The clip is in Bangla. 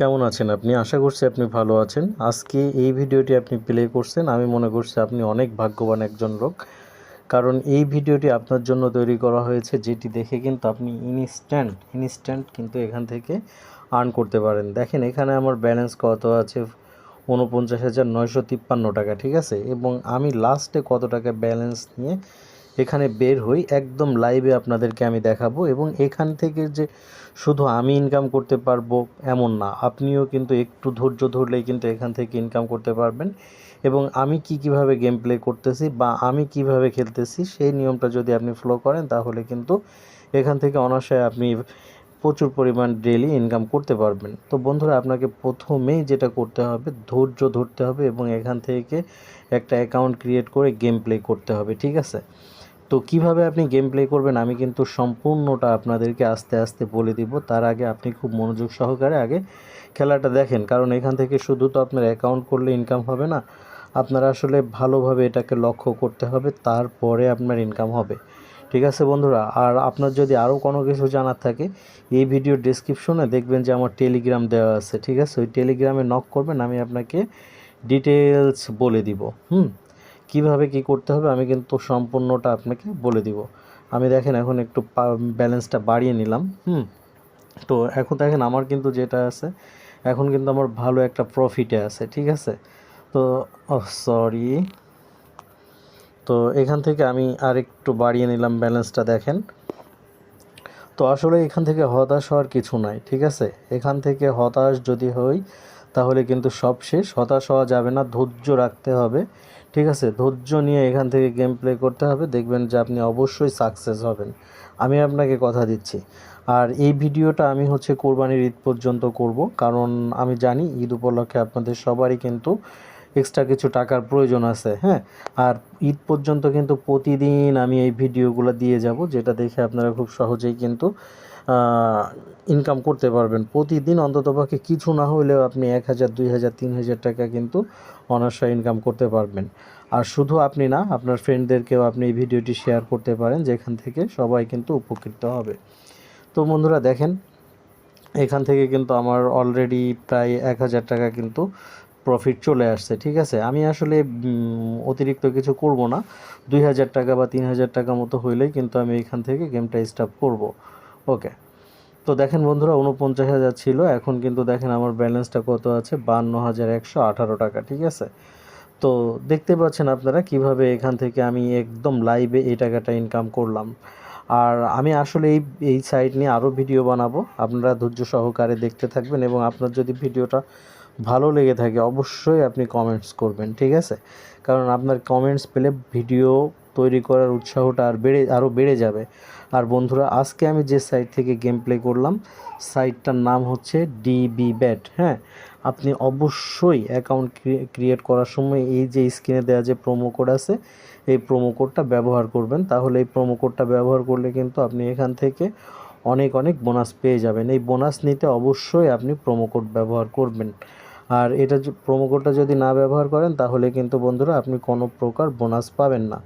কেমন আছেন আপনি? আশা করছি আপনি ভালো আছেন। আজকে এই ভিডিওটি আপনি প্লে করছেন। আমি মনে করছি আপনি অনেক ভাগ্যবান একজন লোক। কারণ এই ভিডিওটি আপনার জন্য তৈরি করা হয়েছে, যেটি দেখে কিন্তু আপনি ইনস্ট্যান্ট ইনস্ট্যান্ট কিন্তু এখান থেকে আর্ন করতে পারেন। দেখেন, এখানে আমার ব্যালেন্স কত আছে? উনপঞ্চাশ হাজার নয়শো তিপ্পান্ন টাকা, ঠিক আছে? এবং আমি লাস্টে কত টাকা ব্যালেন্স নিয়ে এখানে বের হই, একদম লাইভে আপনাদেরকে আমি দেখাবো এবং এখান থেকে যে শুধু আমি ইনকাম করতে পারব এমন না, আপনিও কিন্তু একটু ধৈর্য ধরলেই কিন্তু এখান থেকে ইনকাম করতে পারবেন এবং আমি কি কীভাবে গেম প্লে করতেছি বা আমি কীভাবে খেলতেছি সেই নিয়মটা যদি আপনি ফলো করেন তাহলে কিন্তু এখান থেকে অনায়াসে আপনি প্রচুর পরিমাণ ডেলি ইনকাম করতে পারবেন। তো বন্ধুরা, আপনাকে প্রথমেই যেটা করতে হবে, ধৈর্য ধরতে হবে এবং এখান থেকে একটা অ্যাকাউন্ট ক্রিয়েট করে গেম প্লে করতে হবে, ঠিক আছে? তো কীভাবে আপনি গেম প্লে করবেন? আমি কিন্তু সম্পূর্ণটা আপনাদেরকে আস্তে আস্তে বলে দিব। তার আগে আপনি খুব মনোযোগ সহকারে আগে খেলাটা দেখেন। কারণ এখান থেকে শুধু তো আপনার অ্যাকাউন্ট করলে ইনকাম হবে না, আপনার আসলে ভালোভাবে এটাকে লক্ষ্য করতে হবে, তারপরে আপনার ইনকাম হবে। ঠিক আছে বন্ধুরা? আর আপনার যদি আরও কোনো কিছু জানার থাকে, এই ভিডিও ডিসক্রিপশনে দেখবেন যে আমার টেলিগ্রাম দেওয়া আছে। ঠিক আছে? ওই টেলিগ্রামে নক করবেন, আমি আপনাকে ডিটেলস বলে দিব। হুম? কীভাবে কি করতে হবে আমি কিন্তু সম্পূর্ণটা আপনাকে বলে দিব। আমি দেখেন এখন একটু ব্যালেন্সটা বাড়িয়ে নিলাম, হুম? তো এখন দেখেন আমার কিন্তু যেটা আছে, এখন কিন্তু আমার ভালো একটা প্রফিটে আছে, ঠিক আছে? তো সরি তো এখান থেকে আমি আর একটু বাড়িয়ে নিলাম ব্যালেন্সটা দেখেন। তো আসলে এখান থেকে হতাশ হওয়ার কিছু নাই, ঠিক আছে? এখান থেকে হতাশ যদি হই তাহলে কিন্তু সব শেষ, হতাশ হওয়া যাবে না, ধৈর্য রাখতে হবে, ঠিক আছে? ধৈর্য নিয়ে এখান থেকে গেম প্লে করতে হবে, দেখবেন যে আপনি অবশ্যই সাকসেস হবেন। আমি আপনাকে কথা দিচ্ছি। আর এই ভিডিওটা আমি হচ্ছে কোরবানির ঈদ পর্যন্ত করব, কারণ আমি জানি ঈদ উপলক্ষে আপনাদের সবারই কিন্তু এক্সট্রা কিছু টাকার প্রয়োজন আছে হ্যাঁ? আর ঈদ পর্যন্ত কিন্তু প্রতিদিন আমি এই ভিডিওগুলো দিয়ে যাব, যেটা দেখে আপনারা খুব সহজেই কিন্তু ইনকাম করতে পারবেন। প্রতিদিন অন্ততপক্ষে কিছু না হলেও আপনি এক হাজার, দুই হাজার, তিন হাজার টাকা কিন্তু অনার্সয় ইনকাম করতে পারবেন। আর শুধু আপনি না, আপনার ফ্রেন্ডদেরকেও আপনি এই ভিডিওটি শেয়ার করতে পারেন, যেখান থেকে সবাই কিন্তু উপকৃত হবে। তো বন্ধুরা, দেখেন, এখান থেকে কিন্তু আমার অলরেডি প্রায় এক হাজার টাকা কিন্তু প্রফিট চলে আসছে, ঠিক আছে? আমি আসলে অতিরিক্ত কিছু করব না। দুই হাজার টাকা বা তিন হাজার টাকা মতো হইলেই কিন্তু আমি এখান থেকে গেমটা স্টার্ট করব। ওকে। তো দেখেন বন্ধুরা উনপঞ্চাশ হাজার ছিল। এখন কিন্তু দেখেন আমার ব্যালেন্সটা কত আছে? বান্ন হাজার একশো আঠারো টাকা, ঠিক আছে? তো দেখতে পাচ্ছেন আপনারা কীভাবে এখান থেকে আমি একদম লাইভে এই টাকাটা ইনকাম করলাম। আর আমি আসলে এই এই সাইড নিয়ে আরও ভিডিও বানাবো। আপনারা ধৈর্য সহকারে দেখতে থাকবেন এবং আপনার যদি ভিডিওটা ভালো লেগে থাকে, অবশ্যই আপনি কমেন্টস করবেন, ঠিক আছে? কারণ আপনার কমেন্টস পেলে ভিডিও তৈরি করার উৎসাহটা আর বেড়ে আরও বেড়ে যাবে। আর বন্ধুরা, আজকে আমি যে সাইট থেকে গেম প্লে করলাম সাইটটার নাম হচ্ছে ডিবি ব্যাট হ্যাঁ? আপনি অবশ্যই অ্যাকাউন্ট ক্রিয়েট করার সময় এই যে স্ক্রিনে দেওয়া যে প্রোমো কোড আছে, এই প্রোমো কোডটা ব্যবহার করবেন। তাহলে এই প্রোমো কোডটা ব্যবহার করলে কিন্তু আপনি এখান থেকে অনেক অনেক বোনাস পেয়ে যাবেন। এই বোনাস নিতে অবশ্যই আপনি প্রোমো কোড ব্যবহার করবেন। আর এটা প্রোমো কোডটা যদি না ব্যবহার করেন, তাহলে কিন্তু বন্ধুরা আপনি কোনো প্রকার বোনাস পাবেন না।